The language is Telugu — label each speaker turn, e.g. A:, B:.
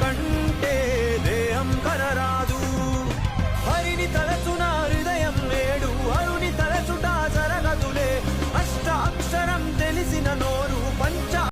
A: కంటే దేహం కనరాదు. హరిని తలచున హృదయం లేడు అరుని తలచుట జరగదులే. అష్టాక్షరం తెలిసిన నోరు పంచ.